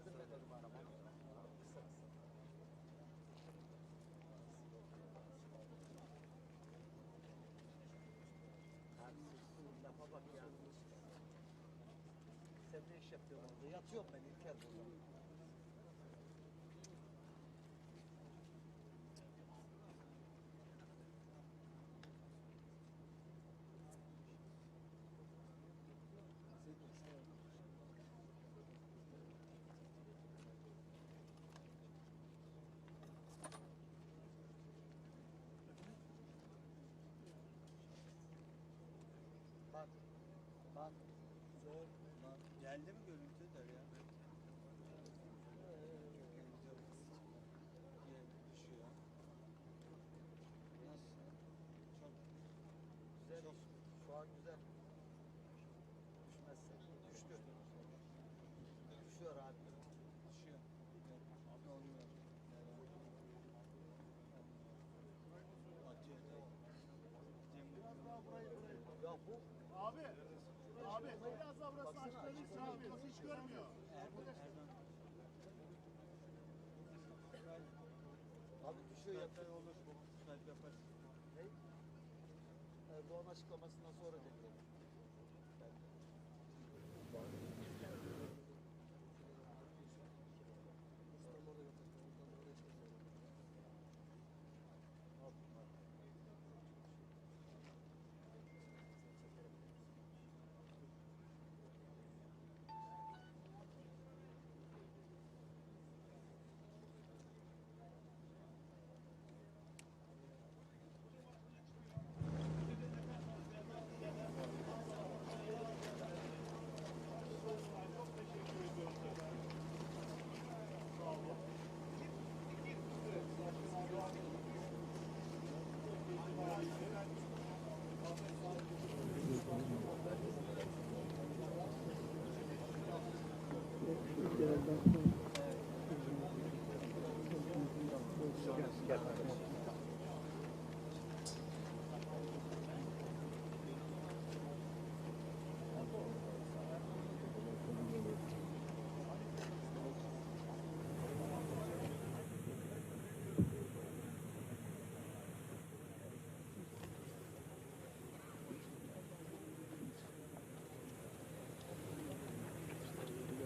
yardım ederim arabama. Kısa kısa. Abi lafa bak ya. Sen ne iş yapıyorsun orada? Yatıyorum ben İlker burada. Bak. Bak. Zor. Bak. Geldi mi görüntü der ya? Düşüyor. Nasıl? Çok Güzel. Şu an güzel. Düşmezse. Düştü. Düşüyor abi. düşüyor. Ne olmuyor? Acıyor da. Ya bu Abi, abi biraz daha burası açılırsa abi hiç görmüyor. abi düşüyor ya. Zaten olur. Kalp yapar. bu anlaşıklamasından sonra dedi.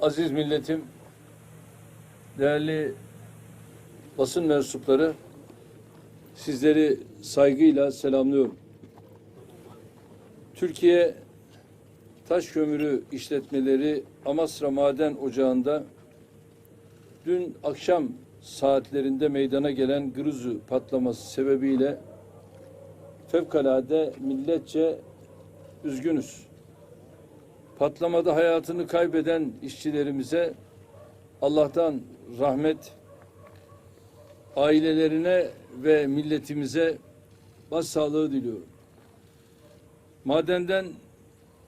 Aziz milletim, değerli basın mensupları, sizleri saygıyla selamlıyorum. Türkiye Taş Kömürü İşletmeleri Amasra Maden Ocağı'nda dün akşam saatlerinde meydana gelen Gırızı patlaması sebebiyle fevkalade milletçe üzgünüz patlamada hayatını kaybeden işçilerimize Allah'tan rahmet, ailelerine ve milletimize başsağlığı diliyorum. Madenden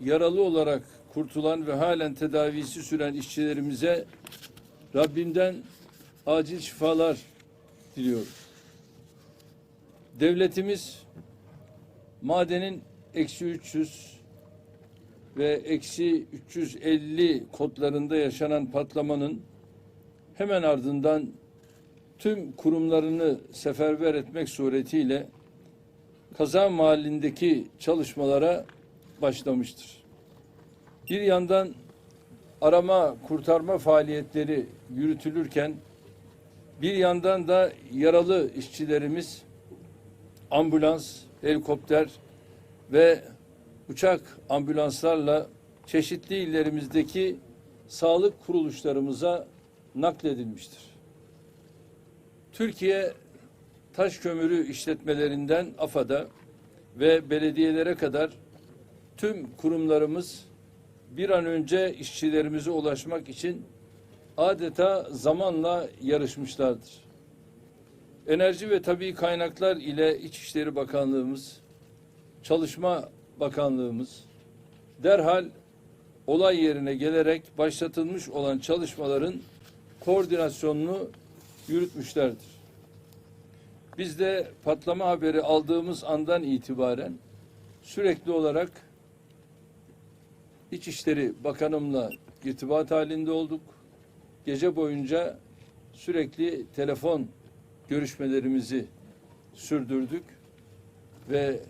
yaralı olarak kurtulan ve halen tedavisi süren işçilerimize Rabbimden acil şifalar diliyorum. Devletimiz madenin eksi 300 ve eksi 350 kodlarında yaşanan patlamanın hemen ardından tüm kurumlarını seferber etmek suretiyle kaza mahallindeki çalışmalara başlamıştır. Bir yandan arama kurtarma faaliyetleri yürütülürken bir yandan da yaralı işçilerimiz ambulans, helikopter ve uçak ambulanslarla çeşitli illerimizdeki sağlık kuruluşlarımıza nakledilmiştir. Türkiye taş kömürü işletmelerinden AFAD'a ve belediyelere kadar tüm kurumlarımız bir an önce işçilerimize ulaşmak için adeta zamanla yarışmışlardır. Enerji ve Tabii Kaynaklar ile İçişleri Bakanlığımız, Çalışma Bakanlığımız derhal olay yerine gelerek başlatılmış olan çalışmaların koordinasyonunu yürütmüşlerdir. Biz de patlama haberi aldığımız andan itibaren sürekli olarak İçişleri Bakanımla irtibat halinde olduk. gece boyunca sürekli telefon görüşmelerimizi sürdürdük ve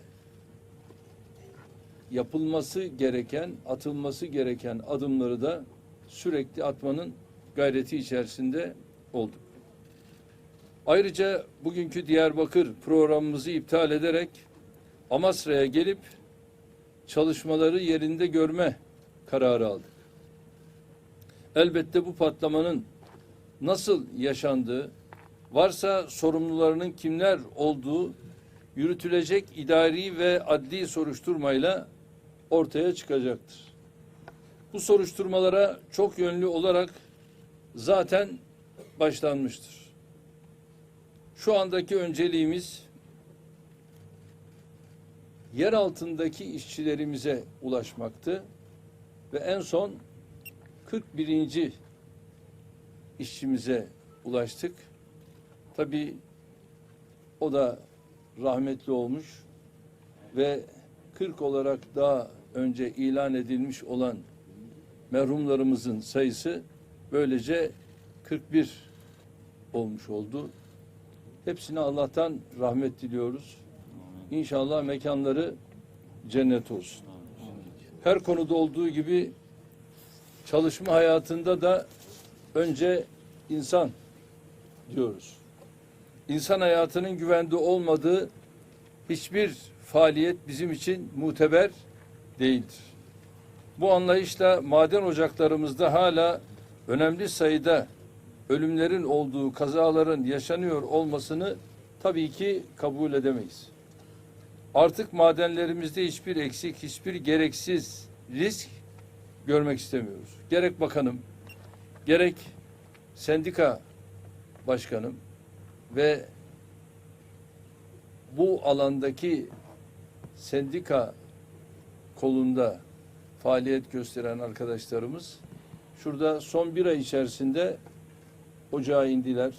yapılması gereken, atılması gereken adımları da sürekli atmanın gayreti içerisinde olduk. Ayrıca bugünkü Diyarbakır programımızı iptal ederek Amasra'ya gelip çalışmaları yerinde görme kararı aldık. Elbette bu patlamanın nasıl yaşandığı, varsa sorumlularının kimler olduğu yürütülecek idari ve adli soruşturmayla ortaya çıkacaktır. Bu soruşturmalara çok yönlü olarak zaten başlanmıştır. Şu andaki önceliğimiz yer altındaki işçilerimize ulaşmaktı ve en son 41. işçimize ulaştık. Tabii o da rahmetli olmuş ve 40 olarak daha önce ilan edilmiş olan merhumlarımızın sayısı böylece 41 olmuş oldu. Hepsine Allah'tan rahmet diliyoruz. İnşallah mekanları cennet olsun. Her konuda olduğu gibi çalışma hayatında da önce insan diyoruz. İnsan hayatının güvende olmadığı hiçbir faaliyet bizim için muteber değildir. Bu anlayışla maden ocaklarımızda hala önemli sayıda ölümlerin olduğu, kazaların yaşanıyor olmasını tabii ki kabul edemeyiz. Artık madenlerimizde hiçbir eksik, hiçbir gereksiz risk görmek istemiyoruz. Gerek bakanım, gerek sendika başkanım ve bu alandaki sendika kolunda faaliyet gösteren arkadaşlarımız şurada son bir ay içerisinde ocağa indiler.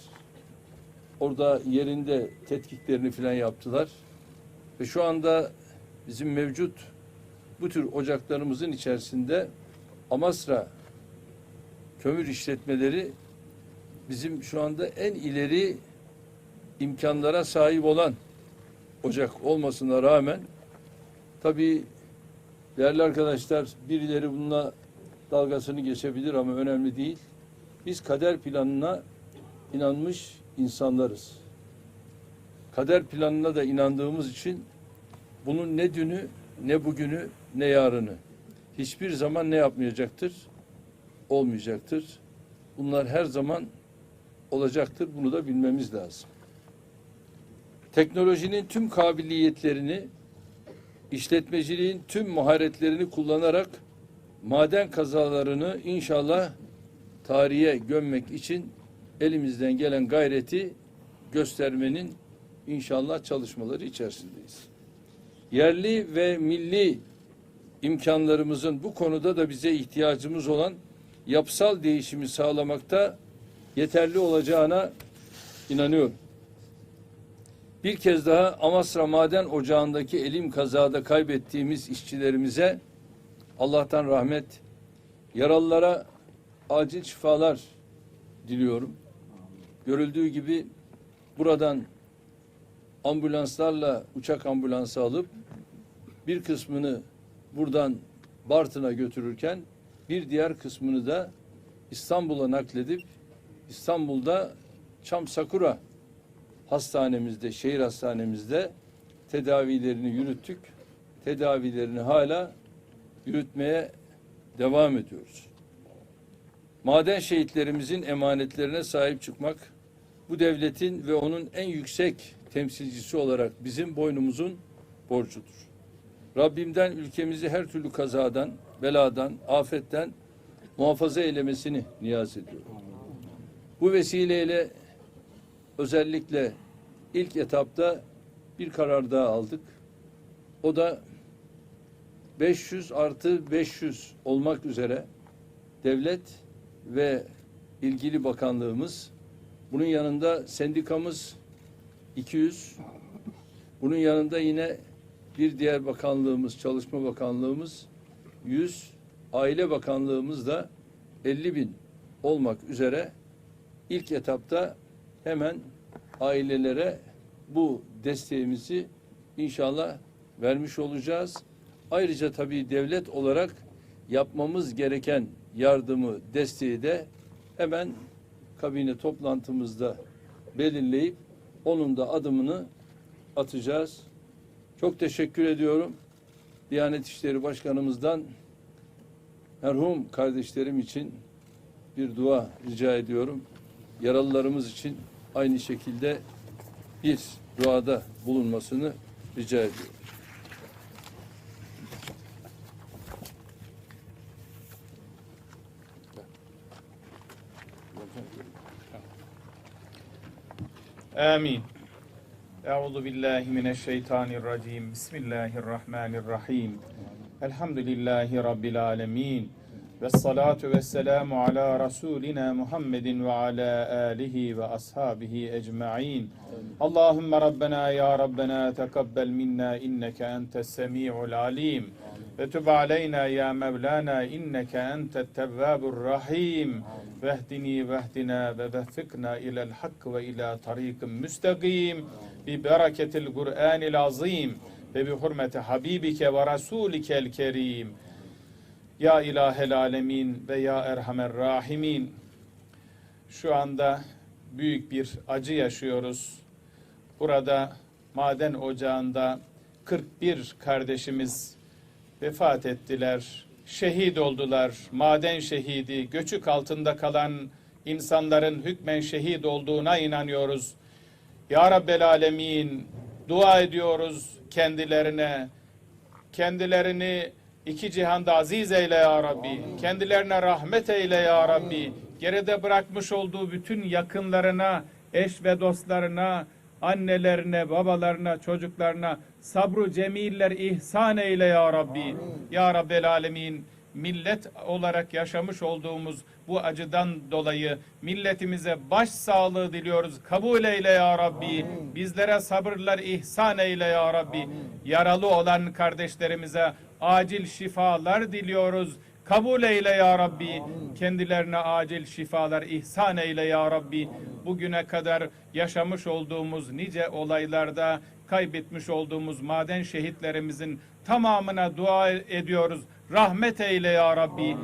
Orada yerinde tetkiklerini filan yaptılar. Ve şu anda bizim mevcut bu tür ocaklarımızın içerisinde Amasra kömür işletmeleri bizim şu anda en ileri imkanlara sahip olan ocak olmasına rağmen tabii değerli arkadaşlar birileri bununla dalgasını geçebilir ama önemli değil. Biz kader planına inanmış insanlarız. Kader planına da inandığımız için bunun ne dünü, ne bugünü, ne yarını hiçbir zaman ne yapmayacaktır? Olmayacaktır. Bunlar her zaman olacaktır. Bunu da bilmemiz lazım. Teknolojinin tüm kabiliyetlerini, işletmeciliğin tüm maharetlerini kullanarak maden kazalarını inşallah tarihe gömmek için elimizden gelen gayreti göstermenin inşallah çalışmaları içerisindeyiz. Yerli ve milli imkanlarımızın bu konuda da bize ihtiyacımız olan yapısal değişimi sağlamakta yeterli olacağına inanıyorum. Bir kez daha Amasra Maden Ocağı'ndaki elim kazada kaybettiğimiz işçilerimize Allah'tan rahmet, yaralılara acil şifalar diliyorum. Görüldüğü gibi buradan ambulanslarla uçak ambulansı alıp bir kısmını buradan Bartın'a götürürken bir diğer kısmını da İstanbul'a nakledip İstanbul'da Çam Sakura hastanemizde, şehir hastanemizde tedavilerini yürüttük. Tedavilerini hala yürütmeye devam ediyoruz. Maden şehitlerimizin emanetlerine sahip çıkmak bu devletin ve onun en yüksek temsilcisi olarak bizim boynumuzun borcudur. Rabbimden ülkemizi her türlü kazadan, beladan, afetten muhafaza eylemesini niyaz ediyorum. Bu vesileyle özellikle ilk etapta bir karar daha aldık. O da 500 artı 500 olmak üzere devlet ve ilgili bakanlığımız bunun yanında sendikamız 200 bunun yanında yine bir diğer bakanlığımız Çalışma Bakanlığımız 100 Aile Bakanlığımız da 50 bin olmak üzere ilk etapta hemen ailelere bu desteğimizi inşallah vermiş olacağız. Ayrıca tabii devlet olarak yapmamız gereken yardımı, desteği de hemen kabine toplantımızda belirleyip onun da adımını atacağız. Çok teşekkür ediyorum. Diyanet İşleri Başkanımızdan merhum kardeşlerim için bir dua rica ediyorum. Yaralılarımız için aynı şekilde bir duada bulunmasını rica ediyorum. Amin. Euzu billahi mineşşeytanirracim. Bismillahirrahmanirrahim. Elhamdülillahi rabbil alamin. Ve salatu ve selamu ala Rasulina Muhammedin ve ala alihi ve ashabihi ecma'in. Allahümme Rabbena ya Rabbena tekabbel minna inneke entes semi'ul alim. Ve tüb aleyna ya Mevlana inneke entet tevvabur rahim. Vehdini vehdina ve vehfikna ilel hak ve ila tarikim müstakim. Bi bereketil Kur'anil azim. Ve bi hurmeti habibike ve rasulike el kerim. Ya ilahel alemin ve ya erhamer rahimin. Şu anda büyük bir acı yaşıyoruz. Burada maden ocağında 41 kardeşimiz vefat ettiler. Şehit oldular. Maden şehidi, göçük altında kalan insanların hükmen şehit olduğuna inanıyoruz. Ya Rabbel Alemin dua ediyoruz kendilerine. Kendilerini iki cihanda aziz eyle ya Rabbi. Kendilerine rahmet eyle ya Rabbi. Geride bırakmış olduğu bütün yakınlarına, eş ve dostlarına, annelerine, babalarına, çocuklarına sabru cemiller ihsan eyle ya Rabbi. Ya Rabbel Alemin millet olarak yaşamış olduğumuz bu acıdan dolayı milletimize baş sağlığı diliyoruz. Kabul eyle ya Rabbi. Bizlere sabırlar ihsan eyle ya Rabbi. Yaralı olan kardeşlerimize acil şifalar diliyoruz. Kabul eyle ya Rabbi. Kendilerine acil şifalar ihsan eyle ya Rabbi. Bugüne kadar yaşamış olduğumuz nice olaylarda kaybetmiş olduğumuz maden şehitlerimizin tamamına dua ediyoruz. Rahmet eyle ya Rabbi.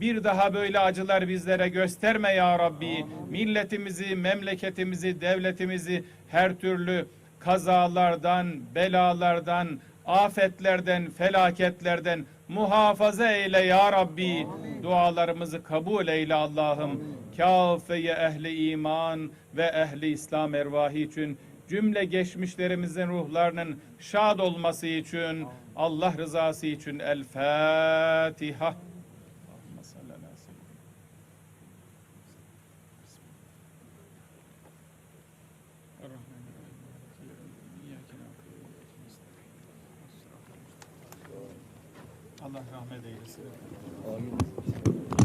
Bir daha böyle acılar bizlere gösterme ya Rabbi. Milletimizi, memleketimizi, devletimizi her türlü kazalardan, belalardan, afetlerden, felaketlerden muhafaza eyle ya Rabbi. Dualarımızı kabul eyle Allah'ım. Kâfeye ehli iman ve ehli İslam ervahı için cümle geçmişlerimizin ruhlarının şad olması için Allah rızası için El Fatiha. Allah rahmet eylesin. Amin.